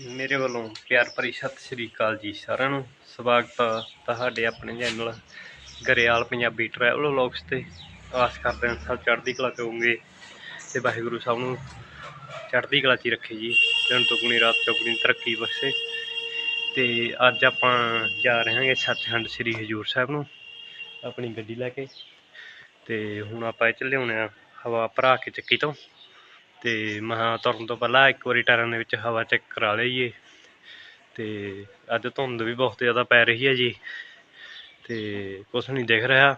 ਮੇਰੇ ਵੱਲੋਂ ਪਿਆਰ ਭਰੀ ਸਤਿ ਸ੍ਰੀ ਅਕਾਲ ਜੀ ਸਾਰਿਆਂ ਨੂੰ। ਸਵਾਗਤ ਆ ਤੁਹਾਡੇ ਆਪਣੇ channel Grewal Punjabi travel vlogs ਤੇ। ਆਸ ਕਰਦੇ ਹਾਂ ਸਭ ਚੜ੍ਹਦੀ ਕਲਾ ਚ ਹੋਵੋਗੇ ਤੇ ਵਾਹਿਗੁਰੂ ਸਾਹਿਬ ਨੂੰ ਚੜ੍ਹਦੀ ਕਲਾ 'ਚ ਰੱਖੇ ਜੀ। ਦਿਨ ਦੁਗਣੀ, ਰਾਤ ਚੌਗਣੀ, ਤਰੱਕੀ ਬਖਸ਼ੇ। ਤੇ ਅੱਜ ਆਪਾਂ ਜਾ ਰਹੇ ਹਾਂਗੇ ਸੱਚਖੰਡ ਸ੍ਰੀ ਹਜੂਰ ਸਾਹਿਬ ਨੂੰ ਆਪਣੀ ਗੱਡੀ ਲੈ ਕੇ। ਤੇ ਹੁਣ ਆਪਾਂ ਇਹ ਚੱਲੇ ਹੋਣੇ ਆ ਹਵਾ ਭਰਾ ਕੇ ਚੱਕੀ ਤੋਂ। ਤੇ ਮਹਾ ਤੁਰਨ ਤੋਂ ਪਹਿਲਾਂ ਇੱਕ ਵਾਰੀ ਟਾਇਰਾਂ ਦੇ ਵਿੱਚ ਹਵਾ ਚੈੱਕ ਕਰਾ ਲਈਏ। ਤੇ ਅੱਜ ਧੁੰਦ ਵੀ ਬਹੁਤ ਜ਼ਿਆਦਾ ਪੈ ਰਹੀ ਹੈ ਜੀ। ਤੇ ਕੁਛ ਨਹੀਂ ਦਿਖ ਰਿਹਾ।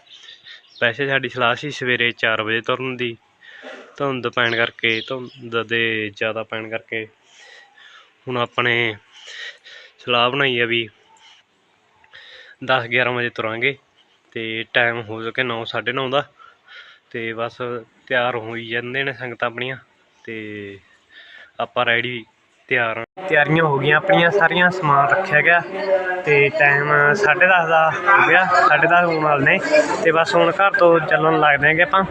ਵੈਸੇ ਸਾਡੀ ਸਲਾਹ ਸੀ ਸਵੇਰੇ 4 ਵਜੇ ਤੁਰਨ ਦੀ। ਧੁੰਦ ਪੈਣ ਕਰਕੇ, ਧੁੰਦ ਦੇ ਜ਼ਿਆਦਾ ਪੈਣ ਕਰਕੇ ਹੁਣ ਆਪਣੇ ਸਲਾਹ ਬਣਾਈ ਹੈ ਵੀ 10 11 ਵਜੇ ਤੁਰਾਂਗੇ। ਤੇ ਟਾਈਮ ਹੋ ਸਕੇ 9 9:30 ਦਾ। ਤੇ ਬਸ ਤਿਆਰ ਹੋਈ ਜਾਂਦੇ ਨੇ ਸੰਗਤਾਂ ਆਪਣੀਆਂ। ਤੇ ਆਪਾਂ ਰੈਡੀ ਤਿਆਰ ਤਿਆਰੀਆਂ ਹੋ ਗਈਆਂ, ਆਪਣੀਆਂ ਸਾਰੀਆਂ ਸਮਾਨ ਰੱਖਿਆ ਗਿਆ ਤੇ ਟਾਈਮ 10:30 ਦਾ ਹੋ ਗਿਆ 10:30 ਹੋਣ ਵਾਲੇ ਨੇ ਤੇ ਬਸ ਹੁਣ ਘਰ ਤੋਂ ਚੱਲਣ ਲੱਗਦੇ ਆਂਗੇ ਆਪਾਂ।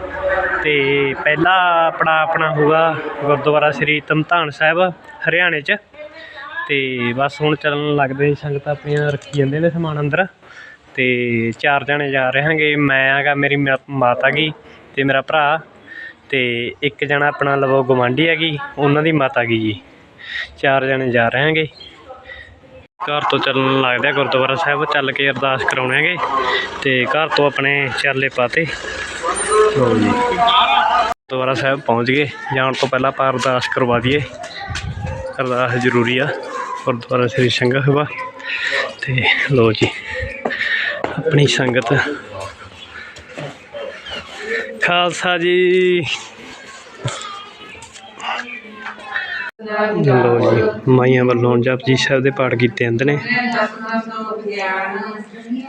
ਤੇ ਪਹਿਲਾ ਆਪਣਾ ਆਪਣਾ ਹੋਊਗਾ ਗੁਰਦੁਆਰਾ ਸ੍ਰੀ ਤਮਤਾਨ ਸਾਹਿਬ, ਹਰਿਆਣੇ 'ਚ। ਤੇ ਬਸ ਹੁਣ ਚੱਲਣ ਲੱਗਦੇ ਸੰਗਤ ਆਪਣੀਆਂ ਰੱਖੀ ਜਾਂਦੇ ਨੇ ਸਮਾਨ ਅੰਦਰ। ਤੇ ਚਾਰ ਜਣੇ ਜਾ ਰਹੇ ਹਾਂਗੇ, ਮੈਂ ਆਗਾ ਮੇਰੀ ਮਾ- ਮਾਤਾ ਗੀ ਤੇ ਮੇਰਾ ਭਰਾ। ਅਤੇ ਇੱਕ ਜਣਾ ਆਪਣਾ ਲਵੋ ਗੁਆਂਢੀ ਹੈਗੀ, ਉਹਨਾਂ ਦੀ ਮਾਤਾ ਗੀ ਜੀ। ਚਾਰ ਜਣੇ ਜਾ ਰਹੇ ਹਾਂਗੇ। ਘਰ ਤੋਂ ਚੱਲਣ ਲੱਗਦੇ ਆ ਗੁਰਦੁਆਰਾ ਸਾਹਿਬ, ਚੱਲ ਕੇ ਅਰਦਾਸ ਕਰਾਉਣੇ ਹੈਗੇ। ਤੇ ਘਰ ਤੋਂ ਆਪਣੇ ਚਾਲੇ ਪਾਤੇ। ਲਓ ਜੀ। ਗੁਰਦੁਆਰਾ ਸਾਹਿਬ ਪਹੁੰਚ ਗਏ। ਜਾਣ ਤੋਂ ਪਹਿਲਾਂ ਆਪਾਂ ਅਰਦਾਸ ਕਰਵਾ ਦਈਏ। ਅਰਦਾਸ ਜ਼ਰੂਰੀ ਆ। ਗੁਰਦੁਆਰਾ ਸ੍ਰੀ ਸੰਗਤ ਸਭਾ। ਤੇ ਲੋ ਜੀ, ਆਪਣੀ ਸੰਗਤ ਖਾਲਸਾ ਜੀ। ਲਓ ਜੀ, ਮਾਈਆਂ ਵੱਲੋਂ ਜਪਜੀ ਸਾਹਿਬ ਦੇ ਪਾਠ ਕੀਤੇ ਜਾਂਦੇ ਨੇ।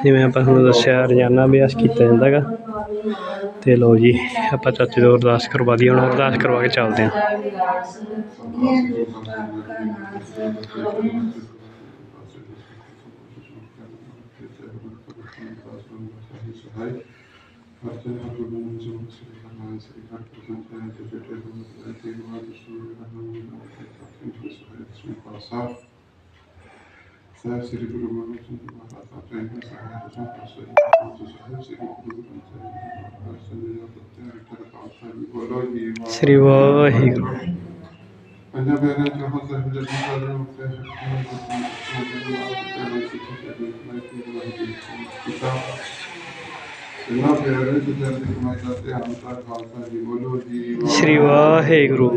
ਜਿਵੇਂ ਆਪਾਂ ਤੁਹਾਨੂੰ ਦੱਸਿਆ, ਰੋਜ਼ਾਨਾ ਅਭਿਆਸ ਕੀਤਾ ਜਾਂਦਾ ਗਾ ਤੇ ਲਓ ਜੀ, ਆਪਾਂ ਚਾਚੇ ਤੋਂ ਅਰਦਾਸ ਕਰਵਾ ਦਈਏ, ਹੁਣ ਅਰਦਾਸ ਕਰਵਾ ਕੇ ਚੱਲਦੇ ਹਾਂ। ਸਾਹਿਬ ਸ੍ਰੀ ਗੁਰੂ ਗੋਬਿੰਦ ਸਿੰਘ ਜੀ ਮਹਾਰਾਜ ਜੀ ਨੇ ਸਹਾਇਤਾ ਸੰਤ ਸ੍ਰੀ ਗੁਰੂ ਸ੍ਰੀ ਗੁਰੂ ਗ੍ਰੰਥ ਸਾਹਿਬ ਜੀ ਦਾ ਪੱਤਰ ਰੱਖਿਆ ਖਾਲਸਾ ਜੀ ਬੋਲੋ ਜੀ ਵਾਹਿਗੁਰੂ। ਸ੍ਰੀ ਵਾਹਿਗੁਰੂ ਪੰਜਾਂ ਪਿਆਰਿਆਂ ਚ ਹੋ ਸਾਹਿਬ ਜੀ ਦਾ ਨਾਮ ਤੇ ਇਹਨਾਂ ਪਿਆਰਿਆਂ ਚ ਜਨ ਦੀ ਕਮਾਈ ਦਾ ਧਿਆਨ ਕਰ ਖਾਲਸਾ ਜੀ ਬੋਲੋ ਜੀ ਸ੍ਰੀ ਵਾਹਿਗੁਰੂ।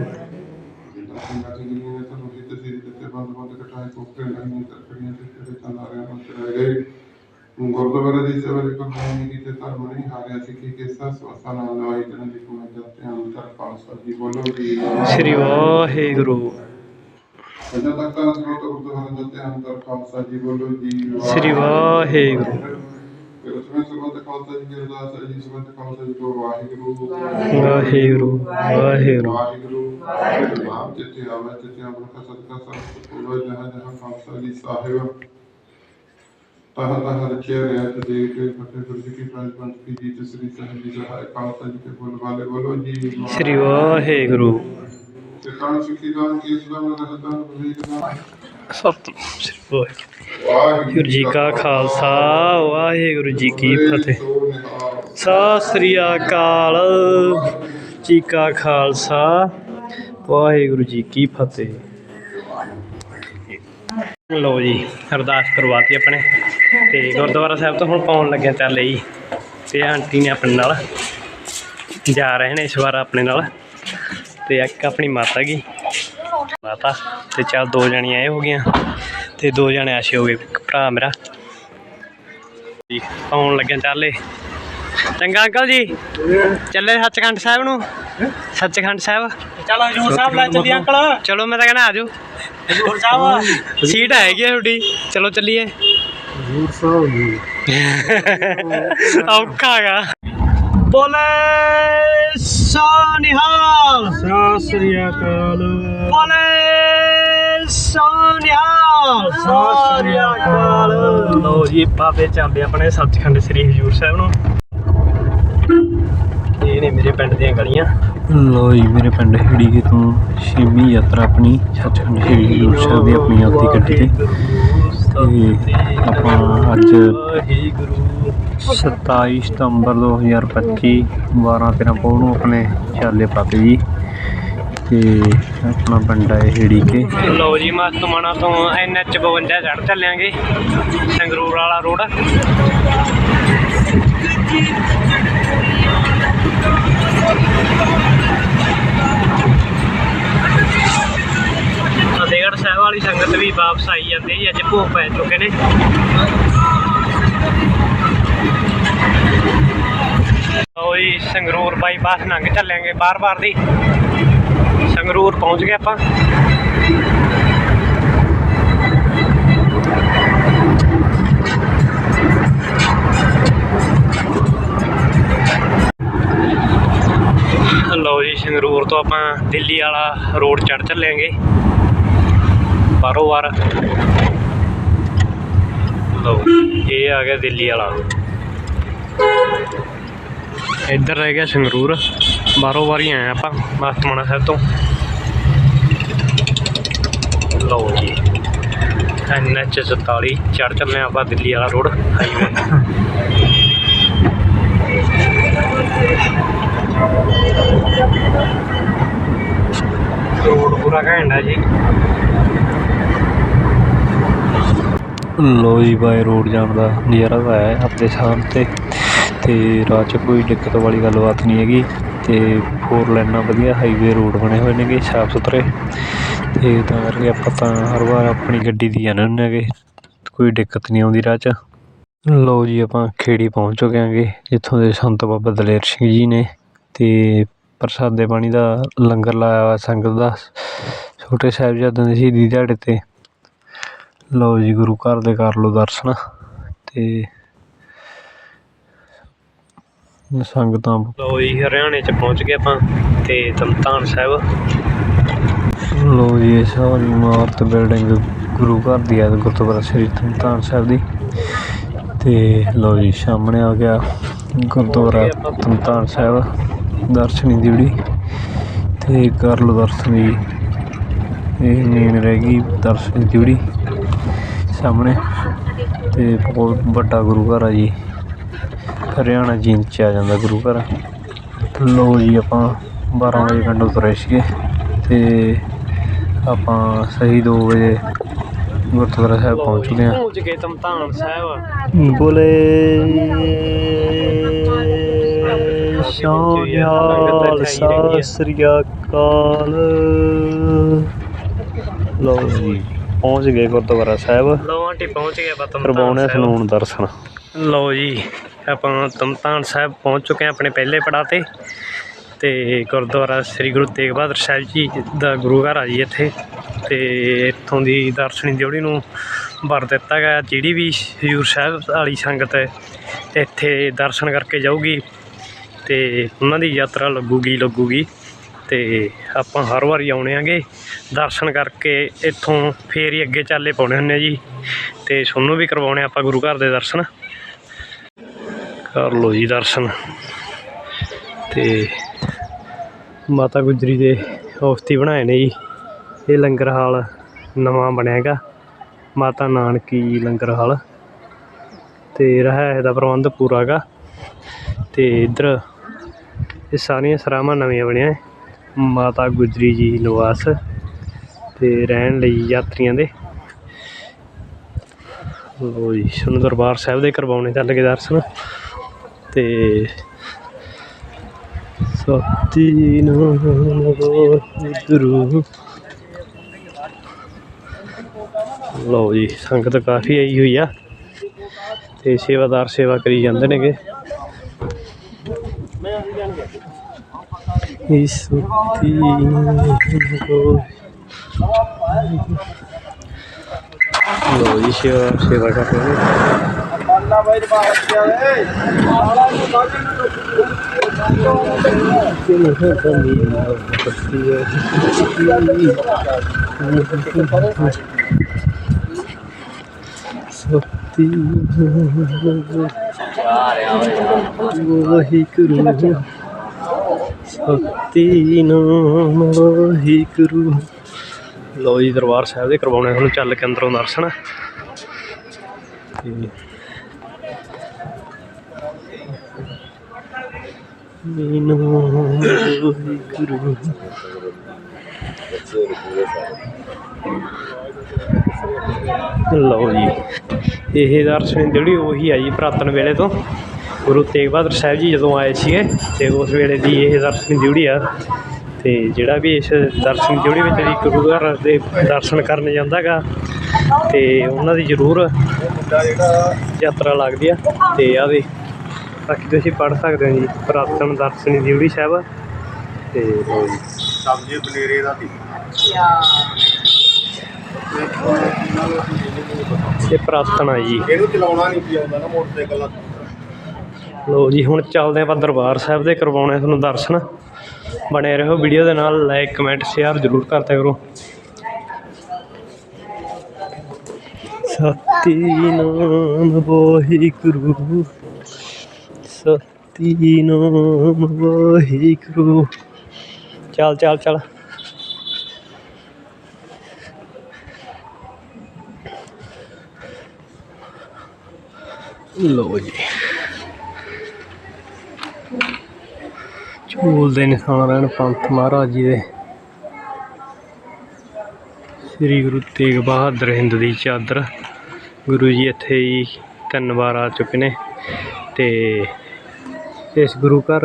ਤੇ ਗੁਰਦੁਆਰੇ ਦੀ ਸੇਵਾ ਕੋਈ ਨਹੀਂ ਕੀਤੇ ਧਰਮ ਨਹੀਂ ਹਾਰਿਆ ਸਿੱਖੀ ਕੇ ਸਸ ਵਸਾ ਨਾਲ ਲਵਾਈ ਜਨ ਦੀ ਕਮਾਈ ਦਾ ਧਿਆਨ ਕਰ ਖਾਲਸਾ ਜੀ ਬੋਲੋ ਜੀ ਸ੍ਰੀ ਵਾਹਿਗੁਰੂ। ਦਾ ਸ੍ਰੀ ਵਾਹਿਗੁਰੂ। ਫਿਰ ਉਸ ਵਿੱਚ ਸਰਬਤ ਖਾਲਸਾ ਜੀ ਦੀ ਅਰਦਾਸ ਹੈ ਜੀ ਸਰਬਤ ਖਾਲਸਾ ਜੀ ਕੋ ਵਾਹਿਗੁਰੂ ਵਾਹਿਗੁਰੂ ਵਾਹਿਗੁਰੂ ਵਾਹਿਗੁਰੂ ਨਾਮ ਜਿੱਥੇ ਆਵੇ ਜਿੱਥੇ ਆਪਣਾ ਕਾ ਸਦਕਾ ਸਭ ਪੂਰਾ ਜਹਾਂ ਜਹਾਂ ਖਾਲਸਾ ਜੀ ਸਾਹਿਬ ਤਹਾਂ ਤਹਾਂ ਰਚਿਆ ਰਿਹਾ ਤੇ ਦੇਖ ਕੇ ਫਤਿਹ ਗੁਰੂ ਜੀ ਕੀ ਪ੍ਰਾਜ ਪੰਥ ਕੀ ਜੀਤ ਸ੍ਰੀ ਸਾਹਿਬ ਜੀ ਸਹਾਇ ਖਾਲਸਾ ਜੀ ਕੇ ਬੋਲ ਵਾਲੇ ਬੋਲੋ ਜੀ ਸ੍ਰੀ ਵਾਹਿਗੁਰੂ ਸਿੱਖਾਂ ਸਿੱਖੀ ਦਾਨ ਕੀ ਸਦਾ ਮੈਂ ਰਹਤਾ ਬਰੀਕ ਦਾ ਸਤਿ ਸ੍ਰੀ ਵਾਹਿਗੁਰੂ ਵਾਹਿਗੁਰੂ ਜੀ ਕਾ ਖਾਲਸਾ, ਵਾਹਿਗੁਰੂ ਜੀ ਕੀ ਫਤਿਹ। ਸਤਿ ਸ੍ਰੀ ਅਕਾਲ, ਜੀ ਕਾ ਖਾਲਸਾ, ਵਾਹਿਗੁਰੂ ਜੀ ਕੀ ਫਤਿਹ। ਲੋ ਜੀ, ਅਰਦਾਸ ਕਰਵਾਤੀ ਆਪਣੇ। ਤੇ ਗੁਰਦੁਆਰਾ ਸਾਹਿਬ ਤੋਂ ਹੁਣ ਪਾਉਣ ਲੱਗਿਆ ਚੱਲ ਜੀ। ਤੇ ਆਂਟੀ ਨੇ ਆਪਣੇ ਨਾਲ ਜਾ ਰਹੇ ਨੇ ਇਸ ਵਾਰ ਆਪਣੇ ਨਾਲ। ਤੇ ਇੱਕ ਆਪਣੀ ਮਾਤਾ ਗੀ ਮਾਤਾ, ਤੇ ਚੱਲ ਦੋ ਜਣੀਆਂ ਇਹ ਹੋ ਗਈਆਂ। ਤੇ ਦੋ ਜਣੇ ਆਸ਼ੇ ਹੋ ਗਏ ਭਰਾ ਮੇਰਾ। ਜੀ ਪਾਉਣ ਲੱਗਿਆ ਚੱਲੇ। ਚੰਗਾ ਅੰਕਲ ਜੀ ਚੱਲੇ ਸੱਚਖੰਡ ਸਾਹਿਬ ਨੂੰ। ਸੱਚਖੰਡ ਸਾਹਿਬ। ਚਲੋ ਹਜੂਰ ਸਾਹਿਬ ਲੈ ਚੱਲੀ ਅੰਕਲ। ਚਲੋ ਮੈਂ ਤਾਂ ਕਹਿੰਦਾ ਆਜੋ। ਹਜੂਰ ਸਾਹਿਬ। ਸੀਟ ਹੈਗੀ ਆ ਤੁਹਾਡੀ ਚਲੋ ਚੱਲੀਏ। ਔਖਾ ਗਾ ਬੋਲੇ ਸੋਨਿਹਾਲ ਸਤਿ ਸ੍ਰੀ ਅਕਾਲ। ਬੋਲੇ ਸੋਨਿਹਾਲ ਸਤਿ ਸ੍ਰੀ ਅਕਾਲ। ਲੋ ਜੀ ਬਾਬੇ ਚੱਲਦੇ ਆਪਣੇ ਸੱਚਖੰਡ ਸ੍ਰੀ ਹਜੂਰ ਸਾਹਿਬ ਨੂੰ। ਇਹ ਨੇ ਮੇਰੇ ਪਿੰਡ ਦੀਆਂ ਗਲੀਆਂ। ਲੋ ਜੀ ਮੇਰੇ ਪਿੰਡ ਹੀੜੀਕੇ ਤੋਂ ਛੇਵੀਂ ਯਾਤਰਾ ਆਪਣੀ ਸੱਚਖੰਡ ਸ੍ਰੀ ਹਜ਼ੂਰ ਸਾਹਿਬ ਦੀ ਆਪਣੀ ਆਪਦੀ ਗੱਡੀ ਤੇ। ਤੇ ਆਪਾਂ ਅੱਜ 27 ਸਤੰਬਰ 2025 12 13 ਪੌਹ ਨੂੰ ਆਪਣੇ ਚਾਲੇ ਪਾਤੇ ਜੀ। ਤੇ ਆਪਣਾ ਪਿੰਡ ਹੈ ਹੀੜੀਕੇ ਲੋ ਜੀ ਮਸਤਮਾਨਾ ਤੋਂ ਐਨਐਚ 52 ਚੜ ਚੱਲਿਆਂਗੇ, ਸੰਗਰੂਰ ਵਾਲਾ ਰੋਡ। ਫਤਿਹਗੜ੍ਹ ਸਾਹਿਬ ਵਾਲੀ ਸੰਗਤ ਵੀ ਵਾਪਸ ਆਈ ਜਾਂਦੀ ਜੀ ਅੱਜ ਭੋਗ ਪੈ ਚੁੱਕੇ ਨੇ। ਲਓ ਜੀ, ਸੰਗਰੂਰ ਬਾਈਪਾਸ ਲੰਘ ਚੱਲਾਂਗੇ ਬਾਰ-ਬਾਰ ਦੀ। ਸੰਗਰੂਰ ਪਹੁੰਚ ਗਏ ਆਪਾਂ। ਲਓ ਜੀ, ਸੰਗਰੂਰ ਤੋਂ ਆਪਾਂ ਦਿੱਲੀ ਵਾਲਾ ਰੋਡ ਚੜ ਚੱਲਾਂਗੇ। ਬਾਰੋ ਬਾਰ ਲਓ, ਇਹ ਆ ਗਿਆ ਦਿੱਲੀ ਵਾਲਾ। ਇੱਧਰ ਰਹਿ ਗਿਆ ਸੰਗਰੂਰ। ਬਾਰੋ ਬਾਰ ਹੀ ਆਏ ਆਪਾਂ ਮਸਤਮਾਨਾ ਸਾਹਿਬ ਤੋਂ। ਲਓ ਜੀ। ਐਨਐਚ 47 ਚੜ ਚੱਲੇ ਹਾਂ ਆਪਾਂ ਦਿੱਲੀ ਵਾਲਾ ਰੋਡ ਹਾਈਵੇ ਰੋਡ ਪੂਰਾ ਘੈਂਟ ਜੀ। ਲੋ ਜੀ ਬਾਈ ਰੋਡ ਜਾਣ ਦਾ ਨਜ਼ਾਰਾ ਤਾਂ ਹੈ ਆਪਣੇ ਸਾਹਮ ਤੇ। ਤੇ ਰਾਹ 'ਚ ਕੋਈ ਦਿੱਕਤ ਵਾਲੀ ਗੱਲਬਾਤ ਨਹੀਂ ਹੈਗੀ। ਤੇ ਫੋਰ ਲਾਈਨਾਂ ਵਧੀਆ ਹਾਈਵੇ ਰੋਡ ਬਣੇ ਹੋਏ ਨੇਗੇ, ਸਾਫ਼ ਸੁਥਰੇ। ਅਤੇ ਤਾਂ ਕਰਕੇ ਆਪਾਂ ਤਾਂ ਹਰ ਵਾਰ ਆਪਣੀ ਗੱਡੀ ਦੀ ਜਾਂਦੇ ਹੁੰਦੇ ਹੈਗੇ। ਕੋਈ ਦਿੱਕਤ ਨਹੀਂ ਆਉਂਦੀ ਰਾਹ 'ਚ। ਲਓ ਜੀ, ਆਪਾਂ ਖੇੜੀ ਪਹੁੰਚ ਚੁੱਕੇ ਹਾਂਗੇ, ਜਿੱਥੋਂ ਦੇ ਸੰਤ ਬਾਬਾ ਦਲੇਰ ਸਿੰਘ ਜੀ ਨੇ ਅਤੇ ਪ੍ਰਸਾਦੇ ਪਾਣੀ ਦਾ ਲੰਗਰ ਲਾਇਆ ਹੋਇਆ ਸੰਗਤ ਦਾ। ਛੋਟੇ ਸਾਹਿਬਜ਼ਾਦਿਆਂ ਦੇ ਸ਼ਹੀਦੀ ਦਿਹਾੜੇ ਤੇ। ਲਓ ਜੀ, ਗੁਰੂ ਘਰ ਦੇ ਕਰ ਲਓ ਦਰਸ਼ਨ ਅਤੇ ਸੰਗਤਾਂ ਲਓ ਜੀ, ਹਰਿਆਣੇ ਚ ਪਹੁੰਚ ਗਏ ਆਪਾਂ ਅਤੇ ਤਮਤਾਨ ਸਾਹਿਬ। ਲਓ ਜੀ, ਇਹ ਸਾਰੀ ਇਮਾਰਤ ਬਿਲਡਿੰਗ ਗੁਰੂ ਘਰ ਦੀ ਹੈ, ਗੁਰਦੁਆਰਾ ਸ੍ਰੀ ਤਮਤਾਨ ਸਾਹਿਬ ਦੀ। ਤੇ ਲਓ ਜੀ, ਸਾਹਮਣੇ ਆ ਗਿਆ ਗੁਰਦੁਆਰਾ ਤਮਤਾਨ ਸਾਹਿਬ, ਦਰਸ਼ਨੀ ਦਿਵੜੀ। ਤੇ ਕਰ ਲਓ ਦਰਸ਼ਨ ਜੀ, ਇਹ ਮੇਨ ਰਹਿ ਗਈ ਦਰਸ਼ਨੀ ਦਿਵੜੀ ਸਾਹਮਣੇ। ਤੇ ਬਹੁਤ ਵੱਡਾ ਗੁਰੂ ਘਰ ਆ ਜੀ। ਹਰਿਆਣਾ ਜੀਂਦ ਚ ਆ ਜਾਂਦਾ ਗੁਰੂ ਘਰ। ਲੋ ਜੀ, ਆਪਾਂ 12 ਵਜੇ ਪਿੰਡ ਤੁਰੇ ਸੀਗੇ। ਤੇ ਆਪਾਂ ਸਹੀ 2 ਵਜੇ ਗੁਰਦੁਆਰਾ ਸਾਹਿਬ ਪਹੁੰਚ ਚੁੱਕੇ ਹਾਂ। ਪਹੁੰਚ ਗਏ ਤਮਤਾਨ ਸਾਹਿਬ। ਬੋਲੇ ਸ਼ਾਮਿਆਲ ਸਤਿ ਸ੍ਰੀ ਅਕਾਲ। ਲਓ ਜੀ ਪਹੁੰਚ ਗਏ ਗੁਰਦੁਆਰਾ ਸਾਹਿਬ। ਲਓ ਆਂਟੀ ਪਹੁੰਚ ਗਏ ਆਪਾਂ ਸਨੂਨ ਦਰਸ਼ਨ। ਲਓ ਜੀ ਆਪਾਂ ਤਮਤਾਨ ਸਾਹਿਬ ਪਹੁੰਚ ਚੁੱਕੇ ਹਾਂ ਆਪਣੇ ਪਹਿਲੇ ਪੜਾਅ ਤੇ। ਤੇ ਗੁਰਦੁਆਰਾ ਸ੍ਰੀ ਗੁਰੂ ਤੇਗ ਬਹਾਦਰ ਸਾਹਿਬ ਜੀ ਦਾ ਗੁਰੂ ਘਰ ਆ ਜੀ ਇੱਥੇ। ਤੇ ਇੱਥੋਂ ਦੀ ਦਰਸ਼ਨੀ ਦਿਉੜੀ ਨੂੰ ਵਰ ਦਿੱਤਾ ਗਿਆ। ਜਿਹੜੀ ਵੀ ਹਜ਼ੂਰ ਸਾਹਿਬ ਵਾਲੀ ਸੰਗਤ ਹੈ ਇੱਥੇ ਦਰਸ਼ਨ ਕਰਕੇ ਜਾਊਗੀ ਤੇ ਉਹਨਾਂ ਦੀ ਯਾਤਰਾ ਲੱਗੂਗੀ ਲੱਗੂਗੀ। ਤੇ ਆਪਾਂ ਹਰ ਵਾਰੀ ਆਉਣੇ ਆਂਗੇ। ਦਰਸ਼ਨ ਕਰਕੇ ਇੱਥੋਂ ਫੇਰ ਹੀ ਅੱਗੇ ਚਾਲੇ ਪਾਉਣੇ ਹੁੰਦੇ ਆ ਜੀ। ਤੇ ਤੁਹਾਨੂੰ ਵੀ ਕਰਵਾਉਣੇ ਆਪਾਂ ਗੁਰੂ ਘਰ ਦੇ ਦਰਸ਼ਨ। ਕਰ ਲਓ ਜੀ ਦਰਸ਼ਨ। ਤੇ ਮਾਤਾ ਗੁਜਰੀ ਦੇ ਔਫਤੀ ਬਣਾਏ ਨੇ ਜੀ। ਇਹ ਲੰਗਰ ਹਾਲ ਨਵਾਂ ਬਣਿਆ ਹੈਗਾ। ਮਾਤਾ ਨਾਨਕੀ ਲੰਗਰ ਹਾਲ। ਤੇ ਰਹਿ ਦਾ ਪ੍ਰਬੰਧ ਪੂਰਾ ਹੈਗਾ। ਤੇ ਇੱਧਰ ਇਹ ਸਾਰੀਆਂ ਸਰਾਵਾਂ ਨਵੀਆਂ ਬਣੀਆਂ ਮਾਤਾ ਗੁਜਰੀ ਜੀ ਨਿਵਾਸ ਤੇ ਰਹਿਣ ਲਈ ਯਾਤਰੀਆਂ ਦੇ। ਲੋ ਜੀ, ਸਾਨੂੰ ਦਰਬਾਰ ਸਾਹਿਬ ਦੇ ਕਰਵਾਉਣੇ ਚੱਲ ਗਏ ਦਰਸ਼ਨ। ਤੇ ਸਤੀ ਨਾਮ ਵਾਹਿਗੁਰੂ। ਲਓ ਜੀ, ਸੰਗਤ ਕਾਫੀ ਆਈ ਹੋਈ ਆ ਤੇ ਸੇਵਾਦਾਰ ਸੇਵਾ ਕਰੀ ਜਾਂਦੇ ਨੇਗੇ। ਇਸ ਸਤੀ ਲਓ ਜੀ, ਸੇਵਾ ਸੇਵਾ ਕਰ ਰਹੇ ਨੇ। ਸਤੀ ਵਾਹਿਗੁਰੂ ਸਤੀ ਨਾਮ ਵਾਹਿਗੁਰੂ ਲੋ ਜੀ ਦਰਬਾਰ ਸਾਹਿਬ ਦੇ ਕਰਵਾਉਣੇ ਤੁਹਾਨੂੰ ਚੱਲ ਕੇ ਅੰਦਰੋਂ ਦਰਸ਼ਨ ਤੇ ਨਾਮ ਵਾਹਿਗੁਰੂ ਲਓ ਜੀ। ਇਹ ਦਰਸ਼ਨ ਜਿਹੜੀ ਉਹੀ ਆ ਜੀ ਪੁਰਾਤਨ ਵੇਲੇ ਤੋਂ। ਗੁਰੂ ਤੇਗ ਬਹਾਦਰ ਸਾਹਿਬ ਜੀ ਜਦੋਂ ਆਏ ਸੀਗੇ, ਤੇ ਉਸ ਵੇਲੇ ਦੀ ਇਹ ਦਰਸ਼ਨ ਜਿਹੜੀ ਆ, ਤੇ ਜਿਹੜਾ ਵੀ ਇਸ ਦਰਸ਼ਨ ਜਿਹੜੀ ਵਿੱਚ ਦੀ ਗੁਰੂ ਘਰ ਦੇ ਦਰਸ਼ਨ ਕਰਨ ਜਾਂਦਾਗਾ, ਤੇ ਉਹਨਾਂ ਦੀ ਜ਼ਰੂਰ ਯਾਤਰਾ ਲੱਗਦੀ ਆ। ਤੇ ਆ ਵੀ ਬਾਕੀ ਤੁਸੀਂ ਪੜ੍ਹ ਸਕਦੇ ਹੋ ਜੀ ਪੁਰਾਤਨ ਦਰਸ਼ਨ ਜਿਹੜੀ ਸਾਹਿਬ ਤੇ ਲਓ ਜੀ। ਸਬਜ਼ੀ ਬਨੇਰੇ ਦਾ ਇਹ ਪੁਰਾਤਨ ਆ ਜੀ। ਇਹਨੂੰ ਚਲਾਉਣਾ ਨਹੀਂ ਪਈ ਆਉਂਦਾ ਨਾ ਮੋਟਰਸਾਈਕਲ ਲੋ ਜੀ ਹੁਣ ਚੱਲਦੇ ਆਪਾਂ ਦਰਬਾਰ ਸਾਹਿਬ ਦੇ ਕਰਵਾਉਣੇ ਤੁਹਾਨੂੰ ਦਰਸ਼ਨ। ਬਣੇ ਰਹੋ ਵੀਡੀਓ ਦੇ ਨਾਲ ਲਾਈਕ ਕਮੈਂਟ ਸ਼ੇਅਰ ਜ਼ਰੂਰ ਕਰਦਿਆ ਕਰੋ ਸਤਿਨਾਮ ਵਾਹਿਗੁਰੂ। ਸਤਿਨਾਮ ਵਾਹਿਗੁਰੂ ਚੱਲ ਚੱਲ ਚੱਲ। ਲੋ ਜੀ। ਝੂਲਦੇ ਨਿਸ਼ਾਨ ਰਹਿਣ ਪੰਥ ਮਹਾਰਾਜ ਜੀ ਦੇ। ਸ੍ਰੀ ਗੁਰੂ ਤੇਗ ਬਹਾਦਰ ਹਿੰਦ ਦੀ ਚਾਦਰ। ਗੁਰੂ ਜੀ ਇੱਥੇ ਹੀ ਤਿੰਨ ਵਾਰ ਆ ਚੁੱਕੇ ਨੇ ਤੇ ਇਸ ਗੁਰੂ ਘਰ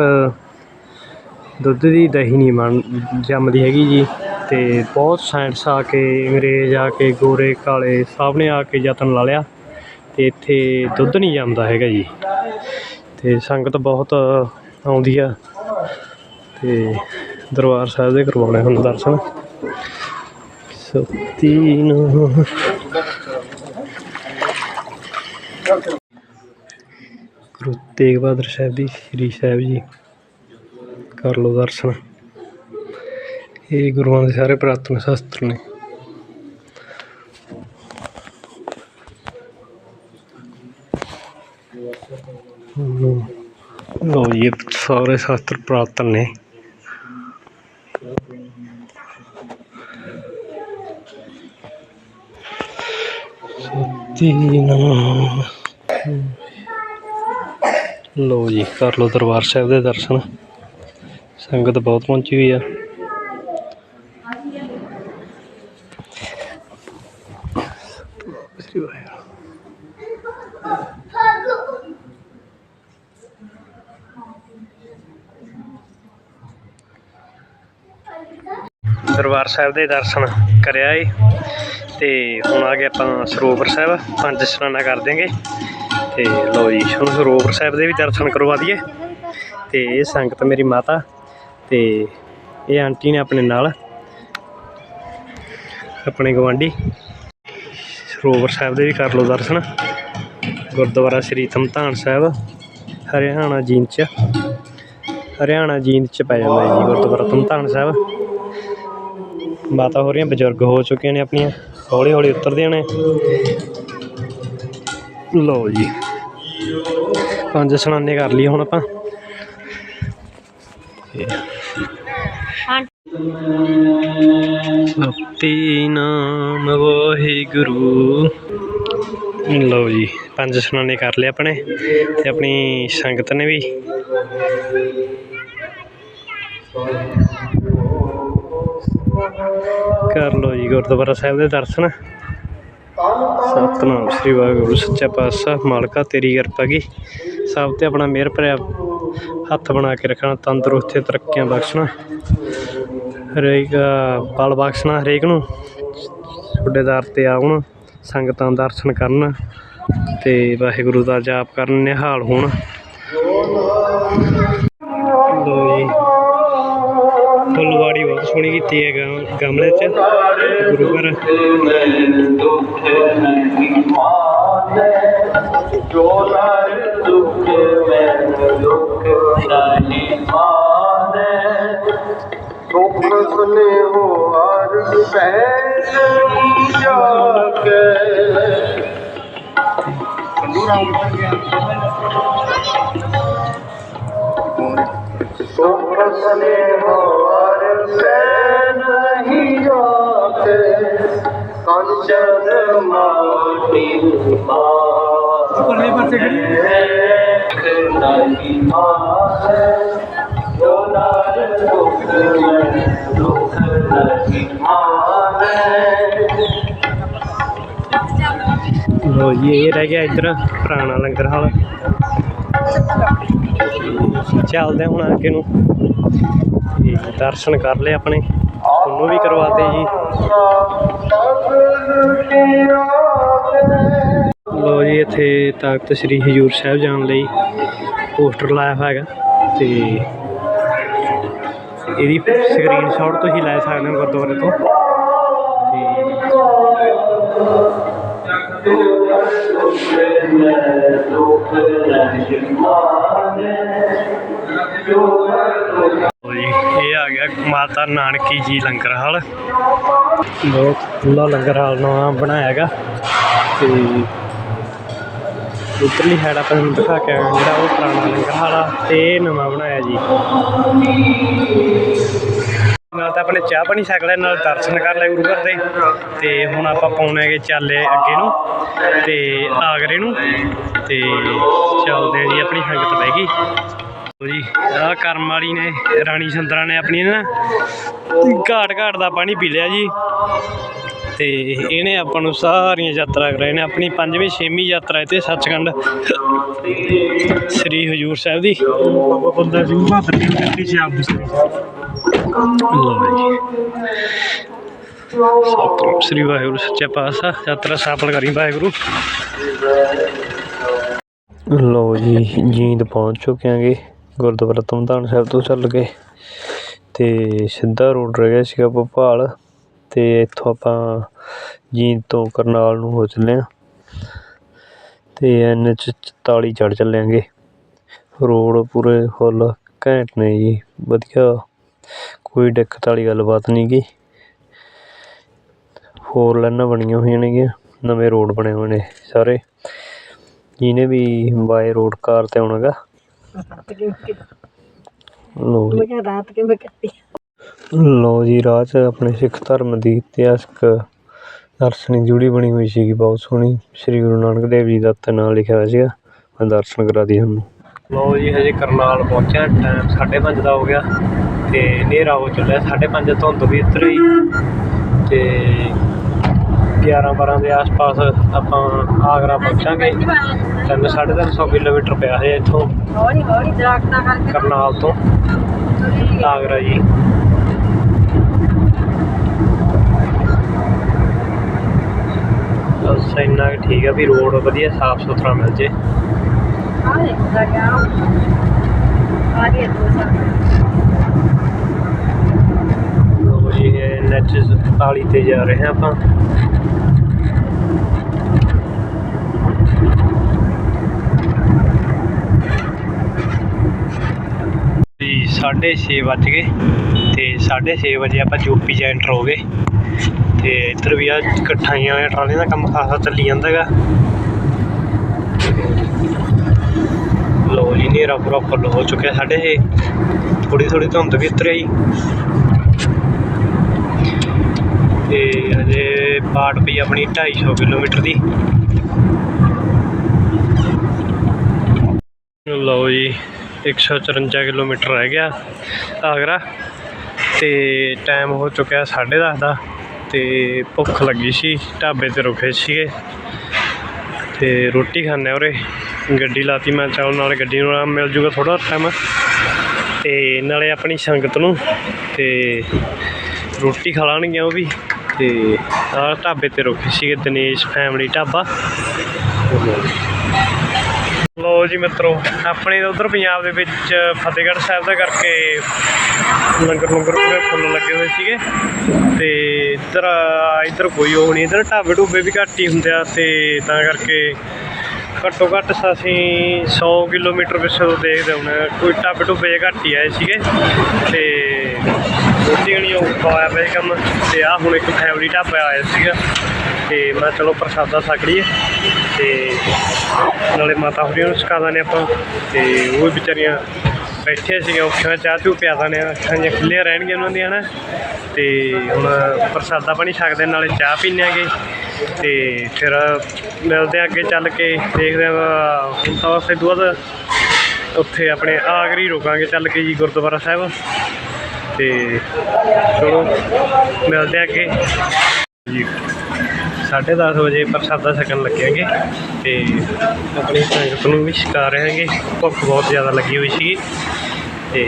ਦੁੱਧ ਦੀ ਦਹੀਂ ਨਹੀਂ ਬਣ ਜੰਮਦੀ ਹੈਗੀ ਜੀ ਅਤੇ ਬਹੁਤ ਸਾਇੰਸ ਆ ਕੇ ਅੰਗਰੇਜ਼ ਆ ਕੇ ਗੋਰੇ ਕਾਲੇ ਸਭ ਨੇ ਆ ਕੇ ਯਤਨ ਲਾ ਲਿਆ ਅਤੇ ਇੱਥੇ ਦੁੱਧ ਨਹੀਂ ਜੰਮਦਾ ਹੈਗਾ ਜੀ। ਅਤੇ ਸੰਗਤ ਬਹੁਤ ਆਉਂਦੀ ਆ ਅਤੇ ਦਰਬਾਰ ਸਾਹਿਬ ਦੇ ਕਰਵਾਉਣੇ ਹੁਣ ਦਰਸ਼ਨ। ਸਤੀ ਨੂੰ ਤੇਗ ਬਹਾਦਰ ਸਾਹਿਬ ਦੀ ਸ੍ਰੀ ਸਾਹਿਬ ਜੀ ਕਰ ਲਓ ਦਰਸ਼ਨ। ਇਹ ਗੁਰੂਆਂ ਦੇ ਸਾਰੇ ਪ੍ਰਾਤਨ ਸ਼ਾਸਤਰ ਨੇ। ਹਮ, ਜੀ ਇਹ ਸਾਰੇ ਸ਼ਾਸਤਰ ਪ੍ਰਾਤਨ ਨੇ। ਸਤਿਨਾਮ। ਲੋ ਜੀ, ਕਰ ਲਓ ਦਰਬਾਰ ਸਾਹਿਬ ਦੇ ਦਰਸ਼ਨ। ਸੰਗਤ ਬਹੁਤ ਪਹੁੰਚੀ ਹੋਈ ਆ। ਦਰਬਾਰ ਸਾਹਿਬ ਦੇ ਦਰਸ਼ਨ ਕਰਿਆ ਏ। ਤੇ ਹੁਣ ਆ ਗਏ ਆਪਾਂ ਸਰੋਵਰ ਸਾਹਿਬ। ਪੰਜ ਇਸ਼ਨਾਨਾ ਕਰ ਦਿਆਂਗੇ। ਤੇ ਲਓ ਜੀ, ਹੁਣ ਸਰੋਵਰ ਸਾਹਿਬ ਦੇ ਵੀ ਦਰਸ਼ਨ ਕਰਵਾ ਦਈਏ। ਤੇ ਇਹ ਸੰਗਤ ਮੇਰੀ ਮਾਤਾ ਤੇ ਇਹ ਆਂਟੀ ਨੇ ਆਪਣੇ ਨਾਲ, ਆਪਣੇ ਗਵਾਂਢੀ ਸਰੋਵਰ ਸਾਹਿਬ ਦੇ ਵੀ ਕਰ ਲਓ ਦਰਸ਼ਨ। ਗੁਰਦੁਆਰਾ ਸ੍ਰੀ ਧਮਤਾਨ ਸਾਹਿਬ, ਹਰਿਆਣਾ ਜੀਂਦ ਚ। ਹਰਿਆਣਾ ਜੀਂਦ ਚ ਪੈ ਜਾਂਦਾ ਹੈ ਜੀ ਗੁਰਦੁਆਰਾ ਧਮਤਾਨ ਸਾਹਿਬ। ਮਾਤਾ ਹੋ ਰਹੀਆਂ ਬਜ਼ੁਰਗ ਹੋ ਚੁੱਕੀਆਂ ਨੇ ਆਪਣੀਆਂ ਹੌਲੀ ਹੌਲੀ ਉਤਰਦੀਆਂ ਨੇ। ਲਓ ਜੀ। ਪੰਜ ਸਨਾਨੇ ਕਰ ਲਈ ਹੁਣ ਆਪਾਂ। ਸਤਿਨਾਮ ਵਾਹਿਗੁਰੂ। ਲਓ ਜੀ ਪੰਜ ਸਨਾਨੇ ਕਰ ਲਏ ਆਪਣੇ ਤੇ ਆਪਣੀ ਸੰਗਤ ਨੇ ਵੀ। ਕਰ ਲਓ ਜੀ ਗੁਰਦੁਆਰਾ ਸਾਹਿਬ ਦੇ ਦਰਸ਼ਨ। ਸਤਨਾਮ, ਸ੍ਰੀ ਵਾਹਿਗੁਰੂ, ਸੱਚਾ ਪਾਤਸ਼ਾਹ, ਮਾਲਕਾ ਤੇਰੀ ਕਿਰਪਾ ਕੀ। ਸਭ ਤੇ ਆਪਣਾ ਮਿਹਰ ਭਰਿਆ ਹੱਥ ਬਣਾ ਕੇ ਰੱਖਣਾ, ਤੰਦਰੁਸਤੀ ਤਰੱਕੀਆਂ ਬਖਸ਼ਣਾ। ਹਰੇਕ, ਬਲ ਬਖਸ਼ਣਾ ਹਰੇਕ ਨੂੰ। ਤੁਹਾਡੇ ਦਰ ਤੇ ਆਉਣ, ਸੰਗਤਾਂ ਦਰਸ਼ਨ ਕਰਨ ਤੇ ਵਾਹਿਗੁਰੂ ਦਾ ਜਾਪ ਕਰਨ, ਨਿਹਾਲ ਹੋਣ। ਲੋ ਜੀ। ਸੋਹਣੀ ਕੀਤੀ ਹੈ ਗਮ- ਗਮਲੇ 'ਚ ਗੁਰੂ ਘਰ। ਦੁੱਖ ਸੁਨੇ ਹੋ ਹਰ ਪਹਿਲੀ ਜਾ ਕੇ ਕੰਦੂਰਾ ਉੱਠ ਗਿਆ ਕੰਚਨ ਜੀ ਇਹ ਰਹਿ ਗਿਆ ਇੱਧਰ ਪੁਰਾਣਾ ਲੰਗਰ ਹਾਲ। ਚੱਲਦੇ ਹੁਣ ਅੱਗੇ ਨੂੰ। ਤੇ ਦਰਸ਼ਨ ਕਰ ਲਏ ਆਪਣੇ। ਉਹਨੂੰ ਵੀ ਕਰਵਾਤੇ ਜੀ। ਲੋ ਜੀ, ਇੱਥੇ ਤਖਤ ਸ੍ਰੀ ਹਜੂਰ ਸਾਹਿਬ ਜਾਣ ਲਈ ਪੋਸਟਰ ਲਾਇਆ ਹੋਇਆ ਹੈਗਾ ਤੇ ਇਹਦੀ ਸਕਰੀਨਸ਼ਾਟ ਤੁਸੀਂ ਲੈ ਸਕਦੇ ਹੋ ਗੁਰਦੁਆਰੇ ਤੋਂ। ਤੇ ਜੀ, ਇਹ ਆ ਗਿਆ ਮਾਤਾ ਨਾਨਕੀ ਜੀ ਲੰਗਰ ਹਾਲ। ਬਹੁਤ ਖੁੱਲਾ ਲੰਗਰ ਹਾਲ ਨਵਾਂ ਬਣਾਇਆ ਹੈਗਾ। ਤੇ ਉੱਪਰਲੀ ਸਾਈਡ ਆਪਾਂ ਨੂੰ ਦਿਖਾ ਕੇ ਆਇਆ ਜਿਹੜਾ ਉਹ ਪੁਰਾਣਾ ਲੰਗਰ ਹਾਲ ਆ, ਤੇ ਇਹ ਨਵਾਂ ਬਣਾਇਆ ਜੀ। ਨਾਲ ਤਾਂ ਆਪਣੇ ਚਾਹ ਪਾਣੀ ਛਕ ਲਿਆ, ਨਾਲ ਦਰਸ਼ਨ ਕਰ ਲਏ ਗੁਰੂ ਘਰ ਦੇ। ਤੇ ਹੁਣ ਆਪਾਂ ਪਾਉਣੇ ਹੈਗੇ ਚਾਲੇ ਅੱਗੇ ਨੂੰ, ਤੇ ਆਗਰੇ ਨੂੰ, ਤੇ ਚੱਲਦੇ ਆ ਜੀ, ਆਪਣੀ ਸੰਗਤ ਬਹਿ ਗਈ। ਜੀ, ਆਹ ਕਰਮ ਵਾਲੀ ਨੇ, ਰਾਣੀ ਸੁੰਦਰਾ ਨੇ ਆਪਣੀ ਨਾ ਘਾਟ ਘਾਟ ਦਾ ਪਾਣੀ ਪੀ ਲਿਆ ਜੀ। ਤੇ ਇਹਨੇ ਆਪਾਂ ਨੂੰ ਸਾਰੀਆਂ ਯਾਤਰਾ ਕਰਾਈ ਨੇ, ਆਪਣੀ ਪੰਜਵੀਂ, ਛੇਵੀਂ ਯਾਤਰਾ ਤੇ ਸੱਚਖੰਡ, ਸ੍ਰੀ ਹਜੂਰ ਸਾਹਿਬ ਦੀ। ਬਾਬਾ ਬੰਦਾ ਸਿੰਘ ਬਹਾਦਰ ਜੀ। ਦੀ ਸ਼ਾਬ ਦੀ ਸਤਿ ਸ੍ਰੀ ਵਾਹਿਗੁਰੂ, ਸੱਚੇ ਪਾਤਸ਼ਾਹ, ਯਾਤਰਾ ਸਫਲ ਕਰੀ ਵਾਹਿਗੁਰੂ। ਲਓ ਜੀ, ਜੀਂਦ ਪਹੁੰਚ ਚੁੱਕੇ ਆਂਗੇ ਗੁਰਦੁਆਰਾ ਤੁਮਧਾਨ ਸਾਹਿਬ ਤੋਂ ਚੱਲ ਕੇ ਅਤੇ ਸਿੱਧਾ ਰੋਡ ਰਹਿ ਗਿਆ ਸੀਗਾ ਭੋਪਾਲ ਅਤੇ ਇੱਥੋਂ ਆਪਾਂ ਜੀਂਦ ਤੋਂ ਕਰਨਾਲ ਨੂੰ ਹੋ ਚੱਲੇ ਹਾਂ ਤੇ ਐਨ ਐਚ 44 ਚੜ ਚੱਲਾਂਗੇ ਰੋਡ ਪੂਰੇ ਫੁੱਲ ਘੈਂਟ ਨੇ ਜੀ, ਵਧੀਆ, ਕੋਈ ਦਿੱਕਤ ਵਾਲੀ ਗੱਲਬਾਤ ਨਹੀਂ ਗੀ। ਫੋਰ ਲਾਈਨਾਂ ਬਣੀਆਂ ਹੋਈਆਂ ਨੇਗੀਆਂ ਨਵੇਂ ਰੋਡ ਬਣੇ ਹੋਏ ਨੇ ਸਾਰੇ। ਜਿਹਨੇ ਵੀ ਬਾਏ ਰੋਡ ਕਾਰ ਤੇ ਆਉਣਾ ਗਾ ਲਓ ਜੀ। ਰਾਤ ਕਿਵੇਂ ਕੱਟੀ? ਲਓ ਜੀ ਰਾਹ 'ਚ ਆਪਣੇ ਸਿੱਖ ਧਰਮ ਦੀ ਇਤਿਹਾਸਕ ਦਰਸ਼ਨੀ ਜੁੜੀ ਬਣੀ ਹੋਈ ਸੀਗੀ ਬਹੁਤ ਸੋਹਣੀ। ਸ੍ਰੀ ਗੁਰੂ ਨਾਨਕ ਦੇਵ ਜੀ ਦਾ ਉੱਤੇ ਨਾਂ ਲਿਖਿਆ ਹੋਇਆ ਸੀਗਾ। ਮੈਂ ਦਰਸ਼ਨ ਕਰਾ ਦੀ ਤੁਹਾਨੂੰ। ਲਓ ਜੀ ਹਜੇ ਕਰਨਾਲ ਪਹੁੰਚਿਆ ਟਾਈਮ 5:30 ਦਾ ਹੋ ਗਿਆ। ਤੇ ਹਨੇਰਾ ਹੋ ਚੱਲਿਆ 5:30 ਧੁੰਦ ਵੀ ਉਤਰੀ। ਤੇ 11 12 ਦੇ ਆਸ-ਪਾਸ ਆਪਾਂ ਆਗਰਾ ਪਹੁੰਚਾਂਗੇ। ਤਿੰਨ ਸਾਢੇ ਤਿੰਨ ਸੌ ਕਿਲੋਮੀਟਰ ਪਿਆ ਹੈ ਇੱਥੋਂ। ਹੌਲੀ ਹੌਲੀ ਦਰਖਤਾਂ ਕਰਕੇ ਕਰਨਾਲ ਤੋਂ। ਆਗਰਾ ਜੀ। ਬਸ ਇੰਨਾ ਠੀਕ ਆ ਵੀ ਰੋਡ ਵਧੀਆ ਸਾਫ਼ ਸੁਥਰਾ ਮਿਲ ਜੇ। ਆ ਦੇਖਦਾ ਗਿਆ ਆ। ਦੇ ਦੋ ਲੋ ਜੀ ਇਹ ਨੈਚ 47 ਤੇ ਜਾ ਰਹੇ ਹਾਂ ਆਪਾਂ ਜੀ 6:30 ਵੱਜ ਗਏ ਤੇ 6:30 ਵਜੇ ਆਪਾਂ ਯੂਪੀ 'ਚ ਐਂਟਰ ਹੋ ਗਏ। ਤੇ ਇੱਧਰ ਵੀ ਆ ਇਕੱਠਾਈਆਂ ਵਾਲੇ ਟਰਾਲੀਆਂ ਦਾ ਕੰਮ ਖਾਸਾ ਚੱਲੀ ਜਾਂਦਾ ਗਾ ਲੋ ਜੀ ਨੇਰਾ ਪੂਰਾ ਫੁੱਲ ਹੋ ਚੁੱਕਿਆ ਸਾਡੇ ਇਹ ਥੋੜੀ ਥੋੜੀ ਧੁੰਦ ਵੀ ਉਤਰ ਆਈ। ਤੇ ਹਜੇ ਪਾਟ ਪਈ ਆਪਣੀ 250 ਕਿਲੋਮੀਟਰ ਦੀ। ਲਓ ਜੀ 154 ਕਿਲੋਮੀਟਰ ਰਹਿ ਗਿਆ ਆਗਰਾ ਤੇ ਟਾਈਮ ਹੋ ਚੁੱਕਿਆ 10:30 ਦਾ ਤੇ ਭੁੱਖ ਲੱਗੀ ਸੀ, ਢਾਬੇ ਤੇ ਰੁਕੇ ਸੀਗੇ ਤੇ ਰੋਟੀ ਖਾਣੇ ਉਰੇ, ਗੱਡੀ ਲਾਤੀ ਮੈਂ ਚਾਹ ਨਾਲ ਗੱਡੀ ਨੂੰ ਆਰਾਮ ਮਿਲ ਜੂਗਾ ਥੋੜਾ ਟਾਈਮ ਤੇ ਨਾਲੇ ਆਪਣੀ ਸੰਗਤ ਨੂੰ ਤੇ ਰੋਟੀ ਖਾ ਲਾਣਗੀਆਂ ਉਹ ਵੀ ਤੇ ਆਹ ਢਾਬੇ ਤੇ ਰੁਕੇ ਸੀਗੇ ਦਿਨੇਸ਼ ਫੈਮਿਲੀ ਢਾਬਾ। ਲੋ ਜੀ ਮਿੱਤਰੋ, ਆਪਣੇ ਉਧਰ ਪੰਜਾਬ ਦੇ ਵਿੱਚ ਫਤਿਹਗੜ੍ਹ ਸਾਹਿਬ ਦਾ ਕਰਕੇ ਲੰਗਰ ਲੰਗਰ ਪੂਰੇ ਫੁੱਲ ਲੱਗੇ ਹੋਏ ਸੀਗੇ। ਤੇ ਇੱਧਰ ਇੱਧਰ ਕੋਈ ਉਹ ਨਹੀਂ, ਇੱਧਰ ਢਾਬੇ ਢੂਬੇ ਵੀ ਘੱਟ ਹੀ ਹੁੰਦੇ ਆ ਤੇ ਤਾਂ ਕਰਕੇ ਘੱਟੋ ਘੱਟ ਅਸੀਂ 100 ਕਿਲੋਮੀਟਰ ਪਿੱਛੇ ਤੋਂ ਦੇਖਦੇ ਹੁਣ, ਕੋਈ ਢਾਬੇ ਢੂਬੇ ਜਿਹੇ ਘੱਟ ਹੀ ਆਏ ਸੀਗੇ। ਤੇ ਰੋਟੀ ਨਹੀਂ ਔਖਾ ਹੋਇਆ ਪਿਆ ਸੀ ਕੰਮ, ਤੇ ਆ ਹੁਣ ਇੱਕ ਫੈਮਿਲੀ ਢਾਬਾ ਆਇਆ ਸੀਗਾ। ਤੇ ਮੈਂ ਚਲੋ ਪ੍ਰਸ਼ਾਦਾ ਛਕ ਲਈਏ ਤੇ ਨਾਲੇ ਮਾਤਾ ਹੋਰੀਆਂ ਨੂੰ ਛਕਾ ਦਾਂਗੇ ਆਪਾਂ। ਤੇ ਉਹ ਵੀ ਵਿਚਾਰੀਆਂ ਬੈਠੇ ਸੀਗੇ ਔਖੀਆਂ ਚਾਹ ਚੂ ਪਿਆ ਨੇ ਅੱਖਾਂ ਜਿਹੀਆਂ ਖੁੱਲੀਆਂ ਰਹਿਣਗੀਆਂ ਉਹਨਾਂ ਦੀਆਂ ਨਾ। ਤੇ ਹੁਣ ਪ੍ਰਸਾਦਾ ਪਾਣੀ ਛਕਦੇ ਨਾਲੇ ਚਾਹ ਪੀਂਦੇ ਆਗੇ। ਤੇ ਫਿਰ ਮਿਲਦੇ ਆ ਅੱਗੇ ਚੱਲ ਕੇ, ਦੇਖਦੇ ਆ, ਹੁਣ ਤਾਂ ਬਸ ਇਹ ਉੱਥੇ ਆਪਣੇ ਆਗਰੀ ਰੁਕਾਂਗੇ ਚੱਲ ਕੇ ਜੀ ਗੁਰਦੁਆਰਾ ਸਾਹਿਬ। ਤੇ ਚਲੋ ਮਿਲਦੇ ਆ ਅੱਗੇ। ਜੀ 10:30 ਵਜੇ ਪ੍ਰਸਾਦਾ ਛਕਣ ਲੱਗਿਆਂਗੇ ਤੇ ਆਪਣੀ ਸੰਗਤ ਨੂੰ ਵੀ ਛਕਾ ਰਹੇ ਹਾਂਗੇ ਭੁੱਖ ਬਹੁਤ ਜ਼ਿਆਦਾ ਲੱਗੀ ਹੋਈ ਸੀ ਤੇ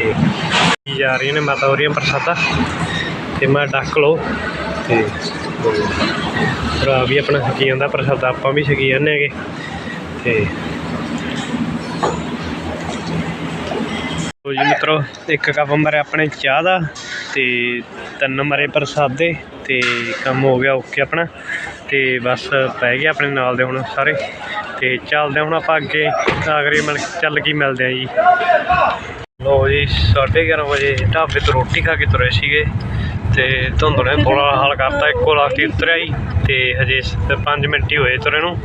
ਜਾ ਰਹੀਆਂ ਨੇ ਮਾਤਾ ਹੋ ਪ੍ਰਸਾਦਾ ਤੇ ਮੈਂ ਡੱਕ ਲਓ ਤੇ ਭਰਾ ਵੀ ਆਪਣਾ ਛਕੀ ਜਾਂਦਾ, ਪ੍ਰਸਾਦਾ ਆਪਾਂ ਵੀ ਛਕੀ ਜਾਂਦੇ ਹੈਗੇ ਤੇ ਲੋ ਜੀ ਮਿੱਤਰੋ, ਇੱਕ ਕੱਪ ਮਰੇ ਆਪਣੇ ਚਾਹ ਦਾ ਤੇ ਤਿੰਨ ਮਰੇ ਪ੍ਰਸਾਦੇ ਤੇ ਕੰਮ ਹੋ ਗਿਆ ਓਕੇ ਆਪਣਾ। ਤੇ ਬਸ ਪੈ ਗਏ ਆਪਣੇ ਨਾਲ ਦੇ ਹੁਣ ਸਾਰੇ। ਤੇ ਚੱਲਦੇ ਹਾਂ ਹੁਣ ਆਪਾਂ ਅੱਗੇ ਆਗਰੇ ਮਿਲ ਚੱਲ ਕੇ ਮਿਲਦੇ ਆ ਜੀ। ਲੋ ਜੀ 11:30 ਵਜੇ ਢਾਬੇ ਤੋਂ ਰੋਟੀ ਖਾ ਕੇ ਤੁਰੇ ਸੀਗੇ। ਤੇ ਧੁੰਦ ਨੇ ਬੁਰਾ ਹਾਲ ਕਰਤਾ, ਇੱਕੋ ਲਾਤੀ ਉਤਰਿਆ ਹੀ ਤੇ ਹਜੇ 5 ਮਿੰਟ ਹੀ ਹੋਏ ਤੁਰੇ ਨੂੰ,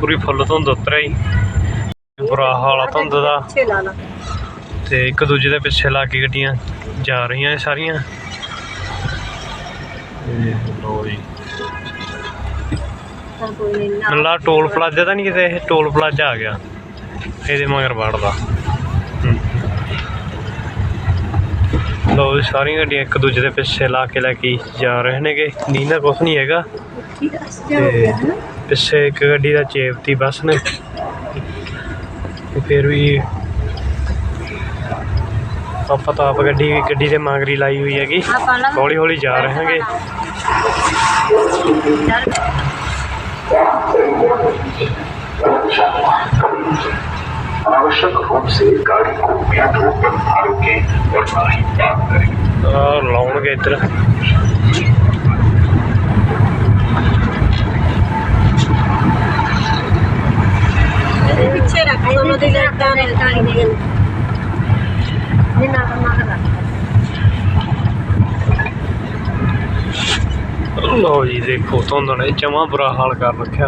ਪੂਰੀ ਫੁੱਲ ਧੁੰਦ ਉਤਰਿਆ ਹੀ ਬੁਰਾ ਹਾਲ ਆ ਧੁੰਦ ਦਾ। ਪਿੱਛੇ ਤੇ ਇੱਕ ਦੂਜੇ ਦੇ ਪਿੱਛੇ ਲਾ ਕੇ ਗੱਡੀਆਂ ਜਾ ਰਹੀਆਂ ਸਾਰੀਆਂ। ਲੋ ਜੀ। ਚੱਲ ਕੋਈ ਨਹੀਂ ਨਾ। ਮੈਨੂੰ ਲੱਗਦਾ ਟੋਲ ਪਲਾਜ਼ਾ ਤਾਂ ਨਹੀਂ ਕਿਤੇ ਇਹ ਟੋਲ ਪਲਾਜ਼ਾ ਆ ਗਿਆ। ਇਹਦੇ ਮਗਰ ਵੜਦਾ। ਲੋ ਸਾਰੀਆਂ ਗੱਡੀਆਂ ਇੱਕ ਦੂਜੇ ਦੇ ਪਿੱਛੇ ਲਾ ਕੇ ਲੈ ਕੇ ਜਾ ਰਹੇ ਨੇਗੇ। ਨੀਂਦਾ ਕੁਛ ਨਹੀਂ ਹੈਗਾ। ਠੀਕ ਪਿੱਛੇ ਇੱਕ ਗੱਡੀ ਦਾ ਚੇਪਤੀ ਬੱਸ ਨੇ। ਤੇ ਫਿਰ ਵੀ ਆਪਾਂ ਤਾਂ ਆਪ ਗੱਡੀ ਗੱਡੀ ਦੇ ਮਾਂਗਰੀ ਲਾਈ ਹੋਈ ਹੈਗੀ। ਹੌਲੀ ਹੌਲੀ ਜਾ ਰਹੇ ਹਾਂਗੇ। आवश्यक रूप से गाड़ी को बिना धूप पर ना रोकें और ना ही पार्क करें लाउंगे इधर पीछे रखा दोनों दिन गाड़ी में गाड़ी में ना ना ਲੋ ਜੀ ਦੇਖੋ ਧੁੰਦ ਨੇ ਜਮਾ ਬੁਰਾ ਹਾਲ ਕਰ ਰੱਖਿਆ।